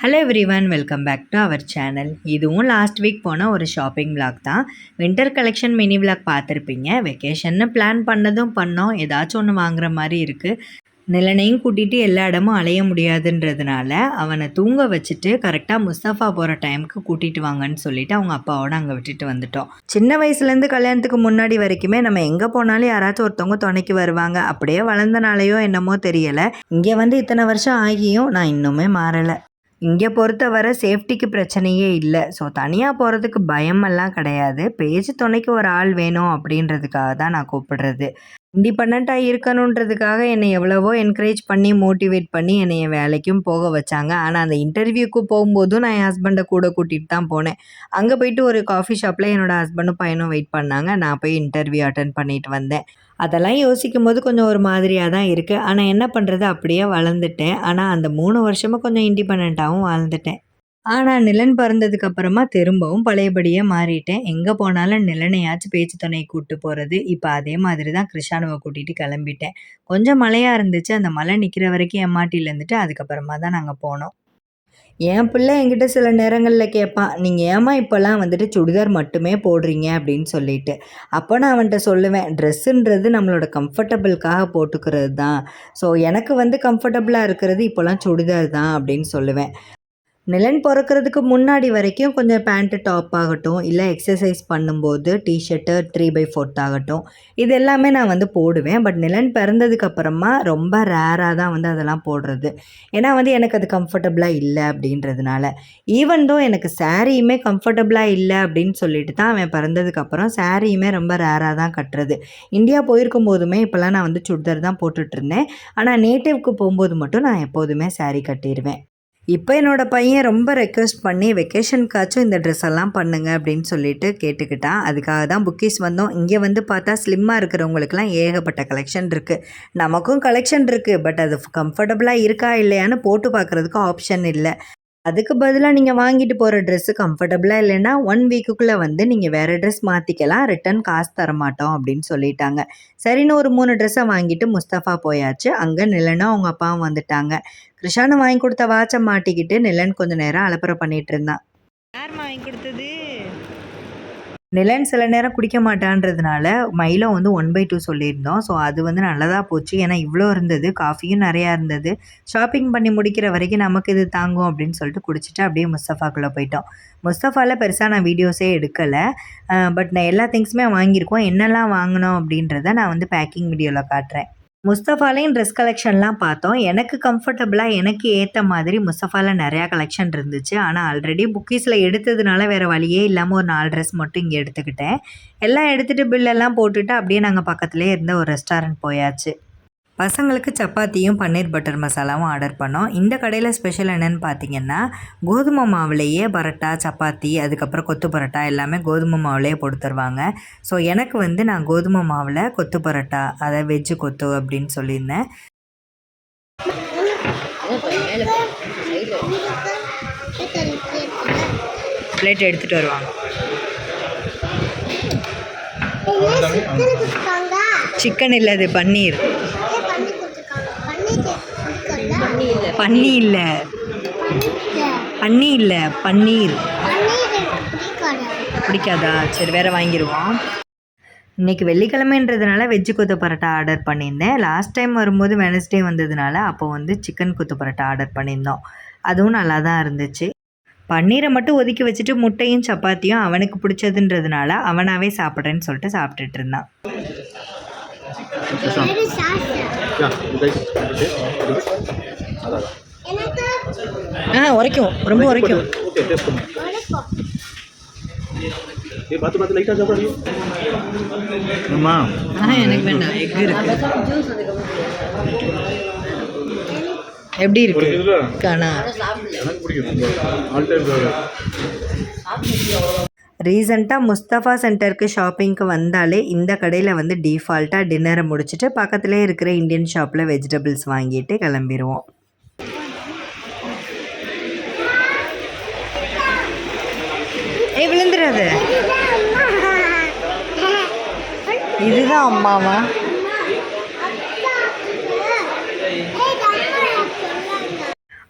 Hello everyone welcome back to our channel இதுவும் last week போன ஒரு ஷாப்பிங் விளாக் தான். வின்டர் கலெக்ஷன் மினி விளாக் பார்த்துருப்பீங்க. வெக்கேஷன்னு பிளான் பண்ணதும் பண்ணோம். ஏதாச்சும் ஒன்று வாங்குற மாதிரி இருக்குது நிலனையும் கூட்டிகிட்டு எல்லா இடமும் அலைய முடியாதுன்றதுனால அவனை தூங்க வச்சுட்டு கரெக்டாக முஸ்தஃபா போகிற டைமுக்கு கூட்டிகிட்டு வாங்கன்னு சொல்லிட்டு அவங்க அப்பாவோட அங்கே விட்டுட்டு வந்துட்டோம். சின்ன வயசுலேருந்து கல்யாணத்துக்கு முன்னாடி வரைக்குமே நம்ம எங்கே போனாலும் யாராச்சும் ஒருத்தவங்க துணைக்கு வருவாங்க. அப்படியே வளர்ந்தனாலையோ என்னமோ தெரியலை. இங்கே வந்து இத்தனை வருஷம் ஆகியும் நான் இன்னுமே மாறலை. இங்கே பொறுத்தவரை சேஃப்டிக்கு பிரச்சனையே இல்லை. ஸோ தனியாக போகிறதுக்கு பயமெல்லாம் கிடையாது. பேச்சு துணைக்கு ஒரு ஆள் வேணும் அப்படின்றதுக்காக தான் நான் கூப்பிடுறது. இண்டிபெண்ட்டாக இருக்கணுன்றதுக்காக என்னை எவ்வளவோ என்கரேஜ் பண்ணி மோட்டிவேட் பண்ணி என்னை என் வேலைக்கும் போக வச்சாங்க. ஆனால் அந்த இன்டர்வியூக்கு போகும்போதும் நான் என் ஹஸ்பண்டை கூட கூட்டிகிட்டு தான் போனேன். அங்கே போயிட்டு ஒரு காஃபி ஷாப்பில் என்னோடய ஹஸ்பண்டும் பையனும் வெயிட் பண்ணாங்க. நான் போய் இன்டர்வியூ அட்டன் பண்ணிட்டு வந்தேன். அதெல்லாம் யோசிக்கும் போது கொஞ்சம் ஒரு மாதிரியாக தான் இருக்குது ஆனால் என்ன பண்ணுறது அப்படியே வளர்ந்துட்டேன். ஆனால் அந்த மூணு வருஷமாக கொஞ்சம் இண்டிபெண்ட்டாகவும் வாழ்ந்துட்டேன் ஆனால் நிலன் பறந்ததுக்கு அப்புறமா திரும்பவும் பழையபடியே மாறிட்டேன். எங்கே போனாலும் நிலனையாச்சும் பேச்சு துணை கூப்பிட்டு போகிறது இப்போ அதே மாதிரி தான் கிருஷானுவை கூட்டிகிட்டு கிளம்பிட்டேன். கொஞ்சம் மழையாக இருந்துச்சு. அந்த மழை நிற்கிற வரைக்கும் எம்ஆர்டியில் இருந்துட்டு அதுக்கப்புறமா தான் நாங்கள் போனோம். என் பிள்ளை என்கிட்ட சில நேரங்களில் கேட்பான் நீங்கள் ஏமா இப்போல்லாம் வந்துட்டு சுடிதார் மட்டுமே போடுறீங்க? அப்படின்னு சொல்லிட்டு. அப்போ நான் அவன்கிட்ட சொல்லுவேன் ட்ரெஸ்ஸுன்றது நம்மளோட கம்ஃபர்டபுளுக்காக போட்டுக்கிறது தான் ஸோ எனக்கு வந்து கம்ஃபர்டபுளாக இருக்கிறது இப்போல்லாம் சுடிதார் தான் அப்படின்னு சொல்லுவேன். நிலன் பிறக்கிறதுக்கு முன்னாடி வரைக்கும் கொஞ்சம் பேண்ட்டு டாப் ஆகட்டும் இல்லை எக்ஸசைஸ் பண்ணும்போது டிஷர்ட்டு த்ரீ பை ஃபோர்த் ஆகட்டும். இது எல்லாமே நான் வந்து போடுவேன். பட் நிலன் பிறந்ததுக்கு அப்புறமா ரொம்ப ரேராக தான் வந்து அதெல்லாம் போடுறது. ஏன்னா வந்து எனக்கு அது கம்ஃபர்டபுளாக இல்லை அப்படின்றதுனால. ஈவன் தோ எனக்கு சாரியுமே கம்ஃபர்டபுளாக இல்லை அப்படின்னு சொல்லிட்டு தான் அவன் பிறந்ததுக்கப்புறம் சாரியுமே ரொம்ப ரேராக தான் கட்டுறது. இந்தியா போயிருக்கும் போதுமே இப்போல்லாம் நான் வந்து சுடிதார் தான் போட்டுட்டு இருந்தேன். ஆனால் நேட்டிவ்க்கு போகும்போது மட்டும் நான் எப்போதுமே saree கட்டிடுவேன் இப்போ என்னோடய பையன் ரொம்ப ரெக்வெஸ்ட் பண்ணி வெக்கேஷனுக்காச்சும் இந்த ட்ரெஸ் எல்லாம் பண்ணுங்க அப்படின்னு சொல்லிட்டு கேட்டுக்கிட்டான். அதுக்காக தான் புக்கீஸ் வந்தோம். இங்கே வந்து பார்த்தா ஸ்லிம்மாக இருக்கிறவங்களுக்குலாம் ஏகப்பட்ட கலெக்ஷன் இருக்குது நமக்கும் கலெக்ஷன் இருக்குது பட் அது கம்ஃபர்டபுளாக இருக்கா இல்லையான்னு போட்டு பார்க்குறதுக்கு ஆப்ஷன் இல்லை. அதுக்கு பதிலாக நீங்கள் வாங்கிட்டு போகிற ட்ரெஸ்ஸு கம்ஃபர்டபுளாக இல்லைன்னா ஒன் வீக்குக்குள்ளே வந்து நீங்கள் வேறு ட்ரெஸ் மாற்றிக்கலாம் ரிட்டன் காசு தர மாட்டோம் அப்படின்னு சொல்லிட்டாங்க. சரின்னு ஒரு மூணு ட்ரெஸ்ஸை வாங்கிட்டு முஸ்தஃபா போயாச்சு. அங்கே நிலனும் அவங்க அப்பாவும் வந்துட்டாங்க. கிருஷானு வாங்கி கொடுத்த வாட்சை மாட்டிக்கிட்டு நிலன் கொஞ்ச நேரம் அலப்பறை பண்ணிகிட்டு இருந்தான். யார் வாங்கி கொடுத்த நிலன் சில நேரம் குடிக்க மாட்டான்றதுனால மைலோ வந்து ஒன் பை டூ சொல்லியிருந்தோம். ஸோ அது வந்து நல்லதாக போச்சு. ஏன்னா இவ்வளோ இருந்தது. காஃபியும் நிறையா இருந்தது. ஷாப்பிங் பண்ணி முடிக்கிற வரைக்கும் நமக்கு இது தாங்கும் அப்படின்னு சொல்லிட்டு குடிச்சிட்டு அப்படியே முஸ்தஃபாக்குள்ளே போயிட்டோம். முஸ்தஃபாவில் பெருசாக நான் வீடியோஸே எடுக்கலை. பட் நான் எல்லா திங்ஸுமே வாங்கியிருக்கோம். என்னெல்லாம் வாங்கினோம் அப்படின்றத நான் வந்து பேக்கிங் வீடியோவில் காட்டுறேன். முஸ்தஃபாலையும் ட்ரெஸ் கலெக்ஷன்லாம் பார்த்தோம். எனக்கு கம்ஃபர்டபுளாக எனக்கு ஏற்ற மாதிரி முஸ்தஃபாவில் நிறையா கலெக்ஷன் இருந்துச்சு. ஆனால் ஆல்ரெடி புக்கீஸில் எடுத்ததுனால வேறு வழியே இல்லாமல் ஒரு நாலு ட்ரெஸ் மட்டும் இங்கே எடுத்துக்கிட்டேன். எல்லாம் எடுத்துகிட்டு பில்லெல்லாம் போட்டுட்டு அப்படியே நாங்கள் பக்கத்துலேயே இருந்த ஒரு ரெஸ்டாரண்ட் போயாச்சு. பசங்களுக்கு சப்பாத்தியும் பன்னீர் பட்டர் மசாலாவும் ஆர்டர் பண்ணோம். இந்த கடையில் ஸ்பெஷல் என்னென்னு பார்த்தீங்கன்னா கோதுமை மாவுலேயே பரோட்டா சப்பாத்தி அதுக்கப்புறம் கொத்து பரோட்டா எல்லாமே கோதுமை மாவுலேயே போட்டு தருவாங்க. ஸோ எனக்கு வந்து நான் கோதுமை மாவில் கொத்து பரோட்டா அதை வெஜ்ஜு கொத்து அப்படின்னு சொல்லியிருந்தேன். பிளேட் எடுத்துகிட்டு வருவாங்க. சிக்கன் இல்லை அது பன்னீர். பன்னி இல்லை பன்னி இல்லை பன்னீர். பிடிக்காதா? சரி வேற வாங்கிடுவோம் இன்னைக்கு வெள்ளிக்கிழமைன்றதுனால வெஜ்ஜு கொத்து பரோட்டா ஆர்டர் பண்ணியிருந்தேன். லாஸ்ட் டைம் வரும்போது வெனஸ்டே வந்ததுனால அப்போ வந்து சிக்கன் கொத்து பரோட்டா ஆர்டர் பண்ணியிருந்தோம். அதுவும் நல்லா தான் இருந்துச்சு. பன்னீரை மட்டும் ஒதுக்கி வச்சுட்டு முட்டையும் சப்பாத்தியும் அவனுக்கு பிடிச்சதுன்றதுனால அவனாவே சாப்பிட்றேன்னு சொல்லிட்டு சாப்பிட்டுட்டு இருந்தான். Yeah, you guys okay? ஆ உரைக்கும். ரொம்ப உரைக்கும். Okay, taste பண்ணுங்க. ஏய் பார்த்து பார்த்து லைட்டாக சாப்பிடாதீங்க. அம்மா. ஆ எனக்கு வேண்டாம். எக் இருக்கு. எப்படி இருக்கு? காணா. எனக்கு பிடிக்கும் ரொம்ப ஆல் டைம் ஃபேவரட் ரீசெண்டாக முஸ்தஃபா சென்டருக்கு ஷாப்பிங்க்கு வந்தாலே இந்த கடையில் வந்து டிஃபால்ட்டாக டின்னரை முடிச்சுட்டு பக்கத்துலேயே இருக்கிற இந்தியன் ஷாப்பில் வெஜிடபிள்ஸ் வாங்கிட்டு கிளம்பிடுவோம் ஏய் விழுந்துடாது. இதுதான் அம்மாவா?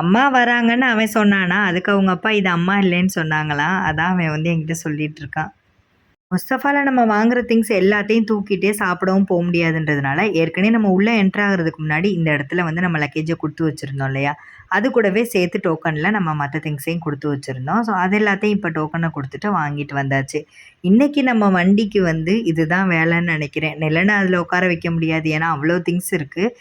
அம்மா வராங்கன்னு அவன் சொன்னானா? அதுக்கு அவங்க அப்பா இது அம்மா இல்லைன்னு சொன்னாங்களாம் அதான் அவன் வந்து என்கிட்ட சொல்லிட்டு இருக்கான். முஸ்தஃபால நம்ம வாங்குற திங்ஸ் எல்லாத்தையும் தூக்கிட்டே சாப்பிடவும் போக முடியாதுன்றதுனால ஏற்கனவே நம்ம உள்ளே என்ட்ரு ஆகிறதுக்கு முன்னாடி இந்த இடத்துல வந்து நம்ம லக்கேஜை கொடுத்து வச்சுருந்தோம் இல்லையா? அது கூடவே சேர்த்து டோக்கனில் நம்ம மற்ற திங்ஸையும் கொடுத்து வச்சுருந்தோம். ஸோ அது எல்லாத்தையும் இப்போ டோக்கனை கொடுத்துட்டு வாங்கிட்டு வந்தாச்சு. இன்றைக்கி நம்ம வண்டிக்கு வந்து இதுதான் வேலைன்னு நினைக்கிறேன். நிலனை அதில் உட்கார வைக்க முடியாது. ஏன்னா அவ்வளோ திங்ஸ் இருக்குது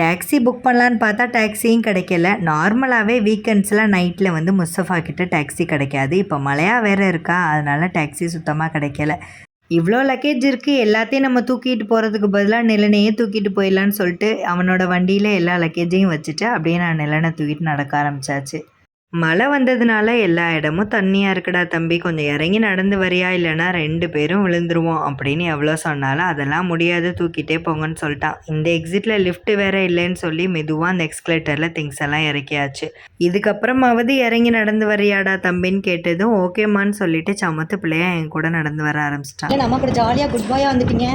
டாக்ஸி புக் பண்ணலான்னு பார்த்தா டாக்ஸியும் கிடைக்கல. நார்மலாகவே வீக்கெண்ட்ஸில் நைட்டில் வந்து முஸ்தஃபா கிட்ட டாக்ஸி கிடைக்காது. இப்போ மழையாக வேறு இருக்கா? அதனால டாக்ஸி சுத்தமாக கிடைக்கல. இவ்வளோ லக்கேஜ் இருக்குது எல்லாத்தையும் நம்ம தூக்கிட்டு போகிறதுக்கு பதிலாக நிலனையே தூக்கிட்டு போயிடலான்னு சொல்லிட்டு அவனோட வண்டியில் எல்லா லக்கேஜையும் வச்சுட்டு அப்படியே நான் நிலனை தூக்கிட்டு நடக்க ஆரம்பிச்சாச்சு. மழை வந்ததுனால எல்லா இடமும் தண்ணியாக இருக்குடா தம்பி. கொஞ்சம் இறங்கி நடந்து வரியா? இல்லைன்னா ரெண்டு பேரும் விழுந்துருவோம். அப்படின்னு எவ்வளோ சொன்னாலும் அதெல்லாம் முடியாது. தூக்கிட்டே போங்கன்னு சொல்லிட்டான். இந்த எக்ஸிட்டில் லிஃப்ட் வேற இல்லைன்னு சொல்லி மெதுவாக அந்த எக்ஸ்கலேட்டரில் திங்ஸ் எல்லாம் இறக்கியாச்சு. இதுக்கப்புறமாவது இறங்கி நடந்து வரியாடா தம்பின்னு கேட்டதும் ஓகேம்மான்னு சொல்லிட்டு சமத்து பிள்ளையா என் கூட நடந்து வர ஆரம்பிச்சிட்டான். நம்ம கூட ஜாலியாக குட் பாயாக வந்துட்டீங்க.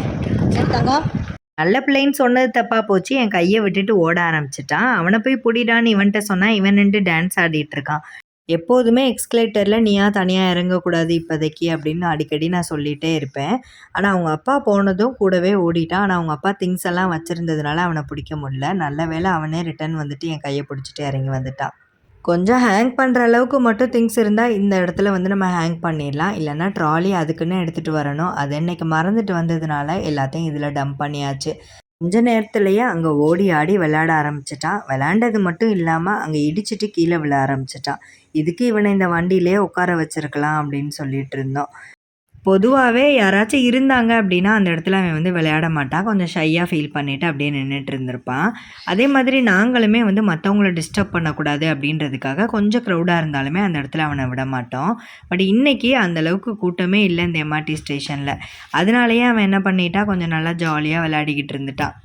தங்கம். நல்ல பிள்ளைன்னு சொன்னது தப்பாக போச்சு. என் கையை விட்டுட்டு ஓட ஆரம்பிச்சிட்டான். அவனை போய் பிடிடான்னு இவன்கிட்ட சொன்னால் இவன் நின்று டான்ஸ் ஆடிட்டு இருக்கான். எப்போதுமே எக்ஸ்கலேட்டரில் நீயா தனியாக இறங்கக்கூடாது இப்போதைக்கு அப்படின்னு அடிக்கடி நான் சொல்லிகிட்டே இருப்பேன். ஆனால் அவங்க அப்பா போனதும் கூடவே ஓடிட்டான். ஆனால் அவங்க அப்பா திங்ஸ் எல்லாம் வச்சுருந்ததுனால அவனை பிடிக்க முடியல. நல்ல வேளை அவனே ரிட்டர்ன் வந்துட்டு என் கையை பிடிச்சிட்டு இறங்கி வந்துட்டான். கொஞ்சம் ஹேங் பண்ணுற அளவுக்கு மட்டும் திங்ஸ் இருந்தால் இந்த இடத்துல வந்து நம்ம ஹேங் பண்ணிடலாம். இல்லைன்னா ட்ராலி அதுக்குன்னு எடுத்துகிட்டு வரணும். அது இன்னைக்கு மறந்துட்டு வந்ததுனால எல்லாத்தையும் இதில் டம்ப் பண்ணியாச்சு. கொஞ்ச நேரத்துலையே அங்கே ஓடி ஆடி விளையாட ஆரம்பிச்சிட்டான். விளையாண்டது மட்டும் இல்லாமல் அங்கே இடிச்சிட்டு கீழே விழ ஆரம்பிச்சிட்டான். இதுக்கு இவனை இந்த வண்டியிலே உட்கார வச்சிருக்கலாம் அப்படின்னு சொல்லிட்டு இருந்தோம். பொதுவாகவே யாராச்சும் இருந்தாங்க அப்படின்னா அந்த இடத்துல அவன் வந்து விளையாட மாட்டான் கொஞ்சம் ஷையாக ஃபீல் பண்ணிவிட்டு அப்படியே நின்றுட்டு இருந்திருப்பான். அதே மாதிரி நாங்களுமே வந்து மற்றவங்கள டிஸ்டர்ப் பண்ணக்கூடாது அப்படின்றதுக்காக கொஞ்சம் க்ரௌடாக இருந்தாலுமே அந்த இடத்துல அவனை விட மாட்டோம். பட் இன்றைக்கி அந்தளவுக்கு கூட்டமே இல்லை இந்த எம்ஆர்டி ஸ்டேஷனில் அதனாலேயே அவன் என்ன பண்ணிட்டான் கொஞ்சம் நல்லா ஜாலியாக விளையாடிக்கிட்டு இருந்துட்டான்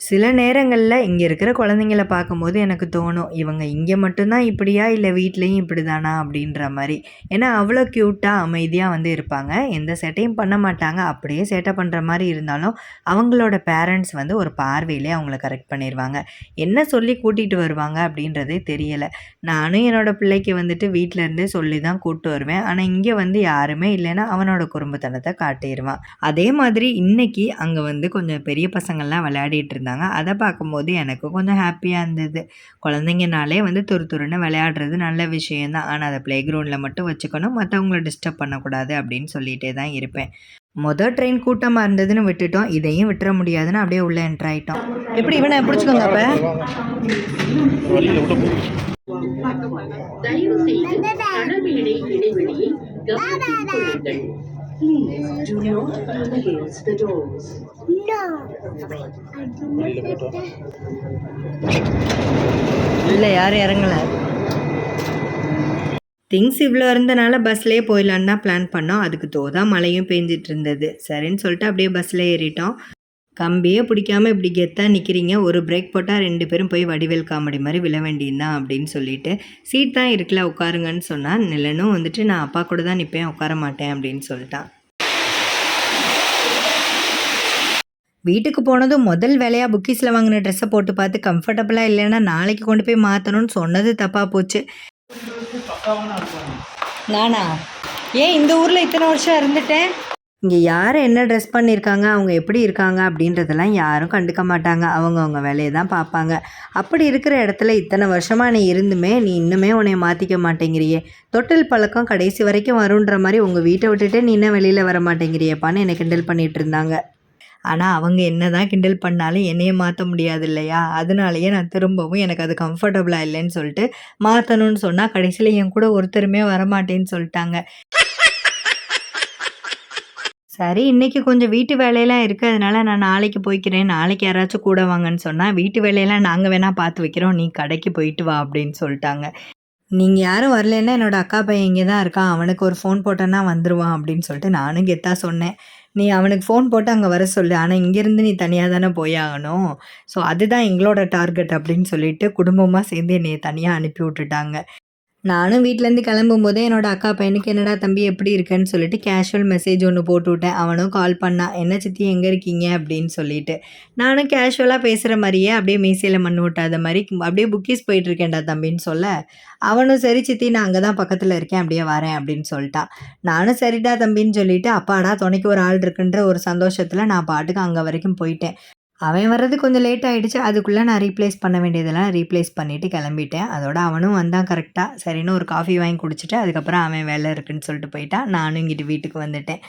சில நேரங்களில் இங்கே இருக்கிற குழந்தைங்கள பார்க்கும்போது எனக்கு தோணும் இவங்க இங்கே மட்டும்தான் இப்படியா? இல்லை வீட்லேயும் இப்படி தானா அப்படின்ற மாதிரி. ஏன்னா அவ்வளோ க்யூட்டாக அமைதியாக வந்து இருப்பாங்க. எந்த சேட்டையும் பண்ண மாட்டாங்க. அப்படியே சேட்டை பண்ணுற மாதிரி இருந்தாலும் அவங்களோட பேரண்ட்ஸ் வந்து ஒரு பார்வையிலே அவங்கள கரெக்ட் பண்ணிடுவாங்க என்ன சொல்லி கூட்டிகிட்டு வருவாங்க அப்படின்றதே தெரியலை. நானும் என்னோடய பிள்ளைக்கு வந்துட்டு வீட்டில் இருந்தே சொல்லி தான் கூப்பிட்டு வருவேன். ஆனால் இங்கே வந்து யாருமே இல்லைன்னா அவனோட குறும்புத்தனத்தை காட்டிடுவான் அதே மாதிரி இன்னைக்கு அங்கே வந்து கொஞ்சம் பெரிய பசங்கள்லாம் விளையாடிட்டு இருந்தாங்க. அதை பார்க்கும்போது எனக்கு கொஞ்சம் ஹாப்பியாக இருந்தது. குழந்தைங்கனாலே வந்து துரு துருன்னு விளையாடுறது நல்ல விஷயந்தான் ஆனால் அதை ப்ளே கிரவுண்டில் மட்டும் வச்சுக்கணும். மற்றவங்கள டிஸ்டர்ப் பண்ணக்கூடாது அப்படின்னு சொல்லிகிட்டே தான் இருப்பேன். மொதல் ட்ரெயின் கூட்டமாக இருந்ததுன்னு விட்டுட்டோம். இதையும் விட்டுற முடியாதுன்னு அப்படியே உள்ளே என்ட்ரு ஆகிட்டோம் எப்படி இவனை பிடிச்சிக்கோங்க அப்போ? Please do not lean against the doors. இல்லை யாரும் இறங்கலை. திங்ஸ் இவ்வளோ இருந்தனால பஸ்லேயே போயிடலான்னு தான் பிளான் பண்ணோம். அதுக்கு தோதா மழையும் பெஞ்சிட்டு இருந்தது. சரின்னு சொல்லிட்டு அப்படியே பஸ்ஸில் ஏறிட்டோம். கம்பியே பிடிக்காம இப்படி கெத்தாக நிற்கிறீங்க ஒரு பிரேக் போட்டால் ரெண்டு பேரும் போய் வடிவேல் காமெடி மாதிரி விழ வேண்டியதுதான் அப்படின்னு சொல்லிட்டு சீட் தான் இருக்கல உட்காருங்கன்னு சொன்னால் நிலனும் வந்துட்டு நான் அப்பா கூட தான் நிற்பேன் உட்கார மாட்டேன் அப்படின்னு சொல்லிட்டான். வீட்டுக்கு போனதும் முதல் வேலையாக புக்கீஸில் வாங்கின ட்ரெஸ்ஸை போட்டு பார்த்து கம்ஃபர்டபுளாக இல்லைன்னா நாளைக்கு கொண்டு போய் மாற்றணும்னு சொன்னது தப்பாக போச்சு. நானா? ஏன் இந்த ஊரில் இத்தனை வருஷம் இருந்துட்டேன்? இங்கே யார் என்ன ட்ரெஸ் பண்ணியிருக்காங்க அவங்க எப்படி இருக்காங்க? அப்படின்றதெல்லாம் யாரும் கண்டுக்க மாட்டாங்க. அவங்கவுங்க வேலையை தான் பார்ப்பாங்க. அப்படி இருக்கிற இடத்துல இத்தனை வருஷமாக நீ இருந்துமே நீ இன்னுமே உன்னை மாற்றிக்க மாட்டேங்கிறியே. தொட்டில் பழக்கம் கடைசி வரைக்கும் வருன்ற மாதிரி உங்கள் வீட்டை விட்டுட்டு நீ இன்னும் வெளியில் வர மாட்டேங்கிறியப்பான்னு என்னை கிண்டல் பண்ணிகிட்டு இருந்தாங்க. ஆனால் அவங்க என்ன தான் கிண்டல் பண்ணாலும் என்னையே மாற்ற முடியாது இல்லையா? அதனாலேயே நான் திரும்பவும் எனக்கு அது கம்ஃபர்டபுளாக இல்லைன்னு சொல்லிட்டு மாற்றணும்னு சொன்னால் கடைசியில் என் கூட ஒருத்தருமே வரமாட்டேன்னு சொல்லிட்டாங்க. சரி இன்னைக்கு கொஞ்சம் வீட்டு வேலையெல்லாம் இருக்குது அதனால நான் நாளைக்கு போய்க்கிறேன். நாளைக்கு யாராச்சும் கூட வாங்கன்னு சொன்னால் வீட்டு வேலையெல்லாம் நாங்கள் வேணால் பார்த்து வைக்கிறோம். நீ கடைக்கு போயிட்டு வா அப்படின்னு சொல்லிட்டாங்க. நீங்கள் யாரும் வரலன்னா என்னோடய அக்கா பையன் இங்கே தான் இருக்கான். அவனுக்கு ஒரு ஃபோன் போட்டேன்னா வந்துடுவான் அப்படின்னு சொல்லிட்டு நானும் கெத்தாக சொன்னேன். நீ அவனுக்கு ஃபோன் போட்டு அங்கே வர சொல்லு. ஆனால் இங்கேருந்து நீ தனியாக தானே போயாகணும் ஸோ அதுதான் எங்களோட டார்கெட் அப்படின்னு சொல்லிட்டு குடும்பமாக சேர்ந்து என்னை தனியாக அனுப்பி விட்டுட்டாங்க. நானும் வீட்டிலேருந்து கிளம்பும்போதே என்னோட அக்கா பையனுக்கு என்னடா தம்பி எப்படி இருக்கேன்னு சொல்லிட்டு கேஷுவல் மெசேஜ் ஒன்று போட்டு விட்டேன். அவனும் கால் பண்ணான் என்ன சித்தி எங்கே இருக்கீங்க? அப்படின்னு சொல்லிட்டு. நானும் கேஷுவலாக பேசுகிற மாதிரியே அப்படியே மீசையில் மண் விட்டாத மாதிரி அப்படியே புக்கீஸ் போயிட்டுருக்கேன்டா தம்பின்னு சொல்ல அவனும் சரி சித்தி நான் அங்கே தான் பக்கத்தில் இருக்கேன் அப்படியே வரேன் அப்படின்னு சொல்லிட்டான் நானும் சரிடா தம்பின்னு சொல்லிட்டு அப்பாடா துணைக்கு ஒரு ஆள் இருக்குன்ற ஒரு சந்தோஷத்தில் நான் பாட்டுக்கு அங்கே வரைக்கும் போயிட்டேன். அவன் வர்றது கொஞ்சம் லேட் ஆகிடுச்சு அதுக்குள்ளே நான் ரீப்ளேஸ் பண்ண வேண்டியதெல்லாம் ரீப்ளேஸ் பண்ணிவிட்டு கிளம்பிட்டேன். அதோட அவனும் வந்தான் கரெக்டாக சரின்னு ஒரு காஃபி வாங்கி குடிச்சிட்டு அதுக்கப்புறம் அவன் வேலை இருக்குன்னு சொல்லிட்டு போயிட்டான் நானும் இங்கிட்டு வீட்டுக்கு வந்துட்டேன்.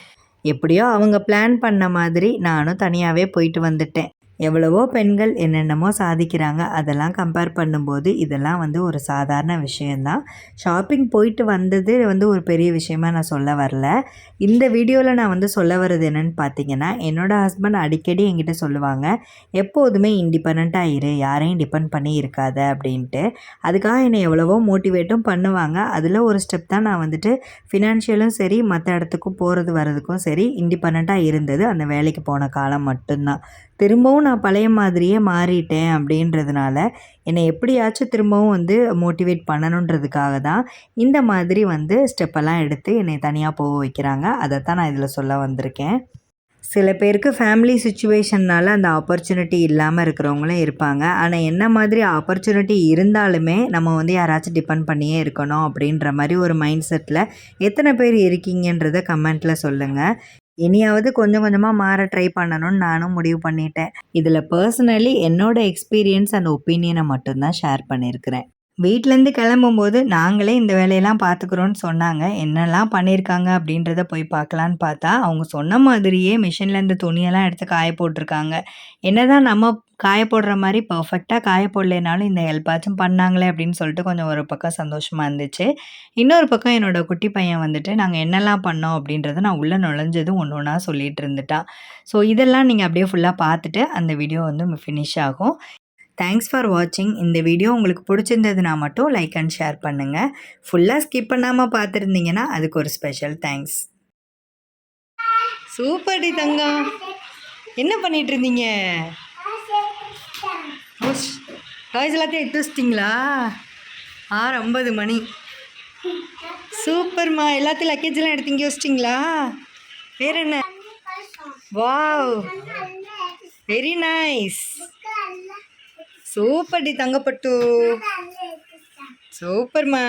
எப்படியோ அவங்க பிளான் பண்ண மாதிரி நானும் தனியாகவே போயிட்டு வந்துட்டேன். எவ்வளவோ பெண்கள் என்னென்னமோ சாதிக்கிறாங்க. அதெல்லாம் கம்பேர் பண்ணும்போது இதெல்லாம் வந்து ஒரு சாதாரண விஷயந்தான் ஷாப்பிங் போயிட்டு வந்தது வந்து ஒரு பெரிய விஷயமா நான் சொல்ல வரல. இந்த வீடியோவில் நான் வந்து சொல்ல வர்றது என்னென்னு பார்த்தீங்கன்னா என்னோடய ஹஸ்பண்ட் அடிக்கடி என்கிட்ட சொல்லுவாங்க எப்போதுமே இண்டிபெண்ட்டாக இரு யாரையும் டிபெண்ட் பண்ணி இருக்காத அப்படின்ட்டு. அதுக்காக என்னை எவ்வளவோ மோட்டிவேட்டும் பண்ணுவாங்க. அதில் ஒரு ஸ்டெப் தான் நான் வந்துட்டு ஃபினான்ஷியலும் சரி மற்ற இடத்துக்கும் போகிறது வர்றதுக்கும் சரி இண்டிபெண்ட்டாக இருந்தது அந்த வேலைக்கு போன காலம் மட்டும்தான். திரும்பவும் நான் பழைய மாதிரியே மாறிட்டேன் அப்படின்றதுனால என்னை எப்படியாச்சும் திரும்பவும் வந்து மோட்டிவேட் பண்ணணுன்றதுக்காக தான் இந்த மாதிரி வந்து ஸ்டெப்பெல்லாம் எடுத்து என்னை தனியாக போக வைக்கிறாங்க. அதை தான் நான் இதில் சொல்ல வந்திருக்கேன். சில பேருக்கு ஃபேமிலி சுச்சுவேஷன்னால் அந்த ஆப்பர்ச்சுனிட்டி இல்லாமல் இருக்கிறவங்களும் இருப்பாங்க. ஆனால் என்ன மாதிரி ஆப்பர்ச்சுனிட்டி இருந்தாலுமே நம்ம வந்து யாராச்சும் டிபெண்ட் பண்ணியே இருக்கணும் அப்படின்ற மாதிரி ஒரு மைண்ட் செட்டில் எத்தனை பேர் இருக்கீங்கன்றதை கமெண்ட்டில் சொல்லுங்கள் இனியாவது கொஞ்சம் கொஞ்சமாக மாற ட்ரை பண்ணணும்னு நானும் முடிவு பண்ணிட்டேன். இதில் பர்சனலி என்னோட எக்ஸ்பீரியன்ஸ் அண்ட் ஒப்பீனியனை மட்டும்தான் ஷேர் பண்ணியிருக்கிறேன் வீட்டிலேருந்து கிளம்பும்போது நாங்களே இந்த வேலையெல்லாம் பார்த்துக்குறோன்னு சொன்னாங்க. என்னெல்லாம் பண்ணியிருக்காங்க அப்படின்றத போய் பார்க்கலான்னு பார்த்தா அவங்க சொன்ன மாதிரியே மிஷின்லேருந்து துணியெல்லாம் எடுத்து காய போட்டிருக்காங்க. என்னதான் நம்ம காய போடுற மாதிரி பர்ஃபெக்டாக காய போடலைனாலும் இந்த ஹெல்ப்பாச்சும் பண்ணாங்களே அப்படின்னு சொல்லிட்டு கொஞ்சம் ஒரு பக்கம் சந்தோஷமாக இருந்துச்சு. இன்னொரு பக்கம் என்னோட குட்டி பையன் வந்துட்டு நாங்கள் என்னெல்லாம் பண்ணோம்? அப்படின்றத நான் உள்ளே நுழைஞ்சதும் ஒன்று ஒன்றா சொல்லிட்டு இருந்துட்டான் ஸோ இதெல்லாம் நீங்கள் அப்படியே ஃபுல்லாக பார்த்துட்டு அந்த வீடியோ வந்து ஃபினிஷ் ஆகும். தேங்க்ஸ் ஃபார் வாட்சிங் இந்த வீடியோ உங்களுக்கு பிடிச்சிருந்ததுனா மட்டும் லைக் அண்ட் ஷேர் பண்ணுங்கள் ஃபுல்லாக ஸ்கிப் பண்ணாமல் பார்த்துருந்தீங்கன்னா அதுக்கு ஒரு ஸ்பெஷல் தேங்க்ஸ் சூப்பர் டி தங்கம். என்ன பண்ணிகிட்ருந்தீங்க இருந்தீங்க? டாய்ஸ் எல்லாத்தையும் எடுத்து வச்சிட்டிங்களா? ஆறு ஐம்பது மணி. சூப்பர்மா எல்லாத்தையும் லக்கேஜெல்லாம் எடுத்து இங்கே வச்சிட்டிங்களா? வேற என்ன? Wow very nice super D தங்கப்பட்டு. சூப்பர்மா